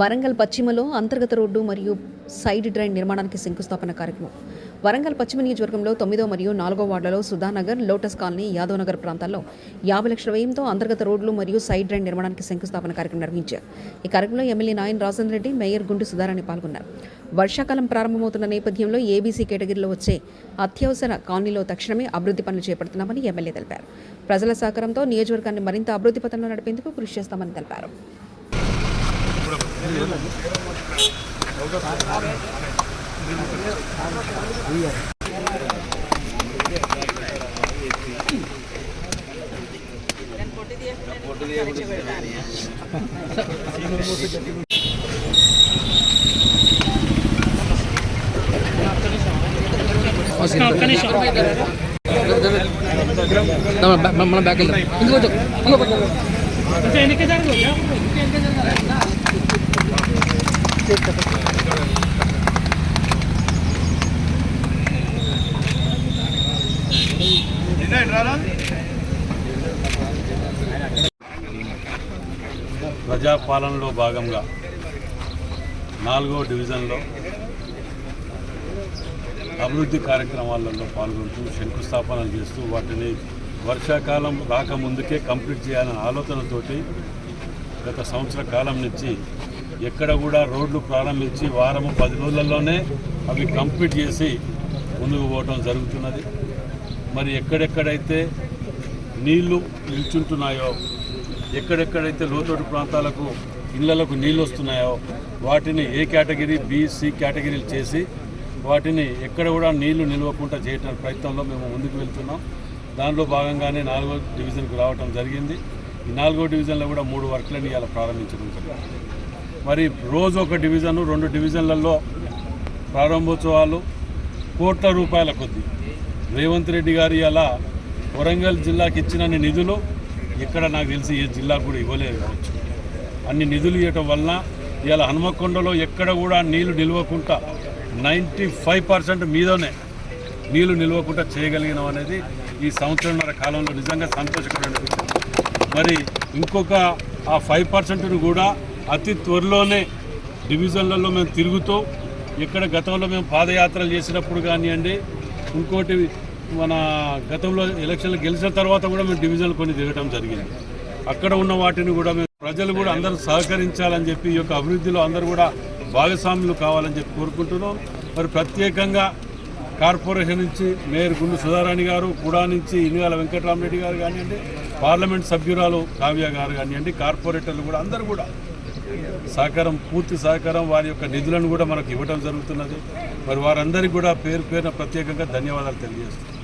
వరంగల్ పశ్చిమలో అంతర్గత రోడ్డు మరియు side drain నిర్మాణానికి శంకుస్థాపన కార్యక్రమం. వరంగల్ పశ్చిమ నియోజకవర్గంలో తొమ్మిదో మరియు నాలుగో వార్డులలో సుధానగర్ లోటస్ కాలనీ యాదవ్ నగర్ ప్రాంతాల్లో యాభై లక్షల వ్యయంతో అంతర్గత రోడ్లు మరియు సైడ్ డ్రైన్ నిర్మాణానికి శంకుస్థాపన కార్యక్రమం నిర్వహించారు. ఈ కార్యక్రమంలో ఎమ్మెల్యే నాయన్ రాజేంద్ర రెడ్డి మేయర్ గుండు సుధారాణి పాల్గొన్నారు. వర్షాకాలం ప్రారంభమవుతున్న నేపథ్యంలో ఏబీసీ కేటగిరీలో వచ్చే అత్యవసర కాలనీలో తక్షణమే అభివృద్ధి పనులు చేపడుతున్నామని ఎమ్మెల్యే తెలిపారు. ప్రజల సహకారంతో నియోజకవర్గాన్ని మరింత అభివృద్ధి పథంలో నడిపేందుకు కృషి చేస్తామని తెలిపారు. మనం బ్యాక్ వెళ్దాం ఇంకో ఇంకో పక్క ప్రజాపాలనలో భాగంగా నాలుగో డివిజన్లో అభివృద్ధి కార్యక్రమాలలో పాల్గొంటూ శంకుస్థాపనలు చేస్తూ వాటిని వర్షాకాలం రాకముందుకే కంప్లీట్ చేయాలనే ఆలోచనతోటి గత సంవత్సర కాలం నుంచి ఎక్కడ కూడా రోడ్లు ప్రారంభించి వారము పది రోజులలోనే అవి కంప్లీట్ చేసి ముందుకు పోవటం జరుగుతున్నది. మరి ఎక్కడెక్కడైతే నీళ్ళు నిల్చుంటున్నాయో ఎక్కడెక్కడైతే లోతోటి ప్రాంతాలకు ఇళ్ళలకు నీళ్ళు వస్తున్నాయో వాటిని ఏ కేటగిరీ బి సి కేటగిరీలు చేసి వాటిని ఎక్కడ కూడా నీళ్ళు నిల్వకుండా చేయటం ప్రయత్నంలో మేము ముందుకు వెళ్తున్నాం. దానిలో భాగంగానే నాలుగో డివిజన్కు రావటం జరిగింది. ఈ నాలుగో డివిజన్లో కూడా మూడు వర్క్లను ఇవాళ ప్రారంభించడం జరిగింది. మరి రోజు ఒక డివిజను రెండు డివిజన్లలో ప్రారంభోత్సవాలు కోట్ల రూపాయల కొద్ది. రేవంత్ రెడ్డి గారు ఇలా వరంగల్ జిల్లాకి ఇచ్చిన నిధులు ఇక్కడ నాకు తెలిసి ఏ జిల్లా కూడా ఇవ్వలేదు కావచ్చు. అన్ని నిధులు ఇవ్వటం వలన ఇవాళ హనుమకొండలో ఎక్కడ కూడా నీళ్ళు నిల్వకుండా నైంటీ ఫైవ్ పర్సెంట్ మీదనే నీళ్ళు నిల్వకుండా చేయగలిగినాం అనేది ఈ సంవత్సరంన్నర కాలంలో నిజంగా సంతోషకరమైన విషయం మరి ఇంకొక ఆ ఫైవ్ పర్సెంట్ను కూడా అతి త్వరలోనే డివిజన్లలో మేము తిరుగుతూ ఇక్కడ గతంలో మేము పాదయాత్రలు చేసినప్పుడు కానివ్వండి ఇంకోటి మన గతంలో ఎలక్షన్లు గెలిచిన తర్వాత కూడా మేము డివిజన్లు కొన్ని తిరగడం జరిగింది. అక్కడ ఉన్న వాటిని కూడా మేము ప్రజలు కూడా అందరూ సహకరించాలని చెప్పి ఈ యొక్క అభివృద్ధిలో అందరూ కూడా భాగస్వాములు కావాలని చెప్పి కోరుకుంటున్నాం. మరి ప్రత్యేకంగా కార్పొరేషన్ నుంచి మేయర్ గుండు సుధారాణి గారు కూడా నుంచి ఇనుగాల వెంకటరామరెడ్డి గారు కానివ్వండి పార్లమెంట్ సభ్యురాలు కావ్య గారు కానివ్వండి కార్పొరేటర్లు కూడా అందరూ కూడా సహకారం పూర్తి సహకారం వారి యొక్క నిధులను కూడా మనకు ఇవ్వడం జరుగుతున్నది. మరి వారందరికీ కూడా పేరు పేరున ప్రత్యేకంగా ధన్యవాదాలు తెలియజేస్తున్నాం.